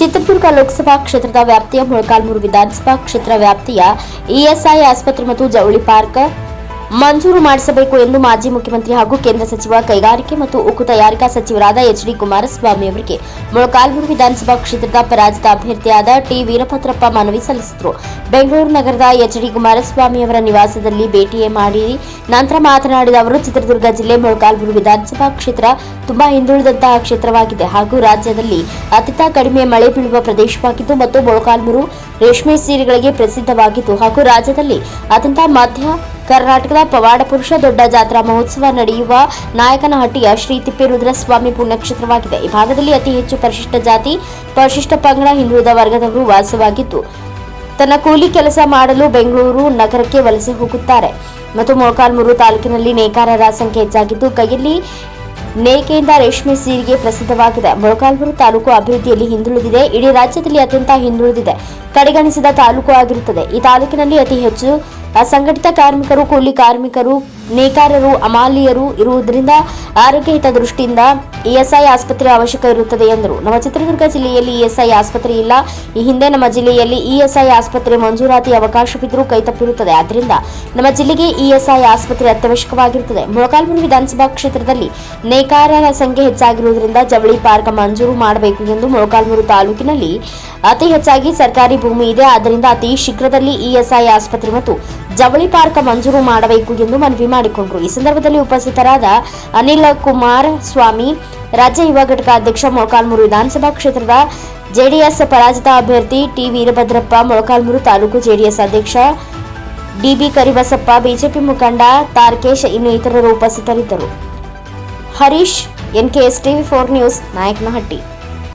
ಚಿತ್ರದುರ್ಗ ಲೋಕಸಭಾ ಕ್ಷೇತ್ರದ ವ್ಯಾಪ್ತಿಯ ಮೊಳಕಾಲ್ಮೂರು ವಿಧಾನಸಭಾ ಕ್ಷೇತ್ರ ವ್ಯಾಪ್ತಿಯ ಇಎಸ್ಐ ಆಸ್ಪತ್ರೆ ಮತ್ತು ಜವಳಿ ಪಾರ್ಕ್ ಮಂಜೂರು ಮಾಡಿಸಬೇಕು ಎಂದು ಮಾಜಿ ಮುಖ್ಯಮಂತ್ರಿ ಹಾಗೂ ಕೇಂದ್ರ ಸಚಿವ, ಕೈಗಾರಿಕೆ ಮತ್ತು ಉಕ್ಕು ತಯಾರಿಕಾ ಸಚಿವರಾದ ಎಚ್ ಡಿ ಕುಮಾರಸ್ವಾಮಿ ಅವರಿಗೆ ಮೊಳಕಾಲ್ಮೂರು ವಿಧಾನಸಭಾ ಕ್ಷೇತ್ರದ ಪರಾಜಿತ ಅಭ್ಯರ್ಥಿಯಾದ ಟಿ. ವೀರಭದ್ರಪ್ಪ ಮನವಿ ಸಲ್ಲಿಸಿದರು. ಬೆಂಗಳೂರು ನಗರದ ಎಚ್ ಡಿ ಕುಮಾರಸ್ವಾಮಿ ಅವರ ನಿವಾಸದಲ್ಲಿ ಭೇಟಿ ಮಾಡಿ ನಂತರ ಮಾತನಾಡಿದ ಅವರು, ಚಿತ್ರದುರ್ಗ ಜಿಲ್ಲೆ ಮೊಳಕಾಲ್ಮೂರು ವಿಧಾನಸಭಾ ಕ್ಷೇತ್ರ ತುಂಬಾ ಹಿಂದುಳಿದಂತಹ ಕ್ಷೇತ್ರವಾಗಿದೆ ಹಾಗೂ ರಾಜ್ಯದಲ್ಲಿ ಅತ್ಯಂತ ಕಡಿಮೆ ಮಳೆ ಬೀಳುವ ಪ್ರದೇಶವಾಗಿದ್ದು ಮತ್ತು ಮೊಳಕಾಲ್ಮೂರು ರೇಷ್ಮೆ ಸೀರೆಗಳಿಗೆ ಪ್ರಸಿದ್ಧವಾಗಿತ್ತು ಹಾಗೂ ರಾಜ್ಯದಲ್ಲಿ ಅತ್ಯಂತ ಮಧ್ಯ ಕರ್ನಾಟಕದ ಪವಾಡ ಪುರುಷ ದೊಡ್ಡ ಜಾತ್ರಾ ಮಹೋತ್ಸವ ನಡೆಯುವ ನಾಯಕನಹಟ್ಟಿಯ ಶ್ರೀ ತಿಪ್ಪೇರುದ್ರಸ್ವಾಮಿ ಪುಣ್ಯಕ್ಷೇತ್ರವಾಗಿದೆ. ಈ ಭಾಗದಲ್ಲಿ ಅತಿ ಹೆಚ್ಚು ಪರಿಶಿಷ್ಟ ಜಾತಿ, ಪರಿಶಿಷ್ಟ ಪಂಗಡ ಹಿಂದುಳಿದ ವರ್ಗದವರು ವಾಸವಾಗಿದ್ದು, ತನ್ನ ಕೂಲಿ ಕೆಲಸ ಮಾಡಲು ಬೆಂಗಳೂರು ನಗರಕ್ಕೆ ವಲಸೆ ಹೋಗುತ್ತಾರೆ. ಮತ್ತು ಮೊಳಕಾಲ್ಮೂರು ತಾಲೂಕಿನಲ್ಲಿ ನೇಕಾರರ ಸಂಖ್ಯೆ ಹೆಚ್ಚಾಗಿದ್ದು, ಕೈಯಲ್ಲಿ ನೇಕೆಯಿಂದ ರೇಷ್ಮೆ ಸೀರೆಗೆ ಪ್ರಸಿದ್ಧವಾಗಿದೆ. ಮೊಳಕಾಲ್ಮೂರು ತಾಲೂಕು ಅಭಿವೃದ್ಧಿಯಲ್ಲಿ ಹಿಂದುಳಿದಿದೆ. ಇಡೀ ರಾಜ್ಯದಲ್ಲಿ ಅತ್ಯಂತ ಹಿಂದುಳಿದಿದೆ. ಕಡೆಗಣಿಸಿದ ತಾಲೂಕು ಆಗಿರುತ್ತದೆ. ಈ ತಾಲೂಕಿನಲ್ಲಿ ಅತಿ ಹೆಚ್ಚು ಅಸಂಘಟಿತ ಕಾರ್ಮಿಕರು ಕೂಲಿ ಕಾರ್ಮಿಕರು ನೇಕಾರರು, ಅಮಾಲಿಯರು ಇರುವುದರಿಂದ ಆರೋಗ್ಯ ಹಿತದೃಷ್ಟಿಯಿಂದ ಇಎಸ್ಐ ಆಸ್ಪತ್ರೆ ಅವಶ್ಯಕ ಇರುತ್ತದೆ ಎಂದರು. ನಮ್ಮ ಚಿತ್ರದುರ್ಗ ಜಿಲ್ಲೆಯಲ್ಲಿ ಇಎಸ್ಐ ಆಸ್ಪತ್ರೆ ಇಲ್ಲ. ಈ ಹಿಂದೆ ನಮ್ಮ ಜಿಲ್ಲೆಯಲ್ಲಿ ಇಎಸ್ಐ ಆಸ್ಪತ್ರೆ ಮಂಜೂರಾತಿ ಅವಕಾಶವಿದ್ದರೂ ಕೈತಪ್ಪಿರುತ್ತದೆ. ಆದ್ದರಿಂದ ನಮ್ಮ ಜಿಲ್ಲೆಗೆ ಇಎಸ್ಐ ಆಸ್ಪತ್ರೆ ಅತ್ಯವಶ್ಯಕವಾಗಿರುತ್ತದೆ. ಮೊಳಕಾಲ್ಮೂರು ವಿಧಾನಸಭಾ ಕ್ಷೇತ್ರದಲ್ಲಿ ನೇಕಾರರ ಸಂಖ್ಯೆ ಹೆಚ್ಚಾಗಿರುವುದರಿಂದ ಜವಳಿ ಪಾರ್ಕ್ ಮಂಜೂರು ಮಾಡಬೇಕು ಎಂದು ಮೊಳಕಾಲ್ಮೂರು ತಾಲೂಕಿನಲ್ಲಿ ಅತಿ ಹೆಚ್ಚಾಗಿ ಸರ್ಕಾರಿ ಭೂಮಿ ಇದೆ. ಆದ್ದರಿಂದ ಅತಿ ಶೀಘ್ರದಲ್ಲಿ ಇಎಸ್ಐ ಆಸ್ಪತ್ರೆ ಮತ್ತು ಜವಳಿ ಪಾರ್ಕ್ ಮಂಜೂರು ಮಾಡಬೇಕು ಎಂದು ಮನವಿ ಮಾಡಿಕೊಂಡರು. ಈ ಸಂದರ್ಭದಲ್ಲಿ ಉಪಸ್ಥಿತರಾದ ಅನಿಲ್ ಕುಮಾರ್ ಸ್ವಾಮಿ, ರಾಜ್ಯ ಯುವ ಘಟಕ ಅಧ್ಯಕ್ಷ ಮೊಳಕಾಲ್ಮೂರು ವಿಧಾನಸಭಾ ಕ್ಷೇತ್ರದ ಜೆಡಿಎಸ್ ಪರಾಜಿತ ಅಭ್ಯರ್ಥಿ ಟಿ ವೀರಭದ್ರಪ್ಪ, ಮೊಳಕಾಲ್ಮೂರು ತಾಲೂಕು ಜೆಡಿಎಸ್ ಅಧ್ಯಕ್ಷ ಡಿಬಿ ಕರಿಬಸಪ್ಪ, ಬಿಜೆಪಿ ಮುಖಂಡ ತಾರ್ಕೇಶ್ ಇನ್ನು ಇತರರು ಉಪಸ್ಥಿತರಿದ್ದರು. Harish NKS TV four news, Nayakanahatti.